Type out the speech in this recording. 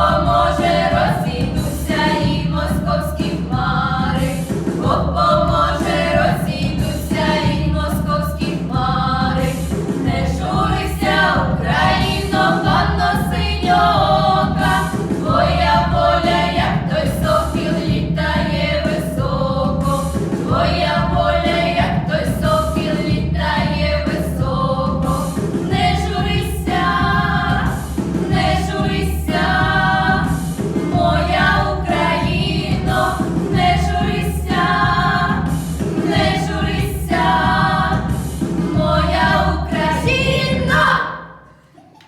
Поможе розійдуться і московські хмари.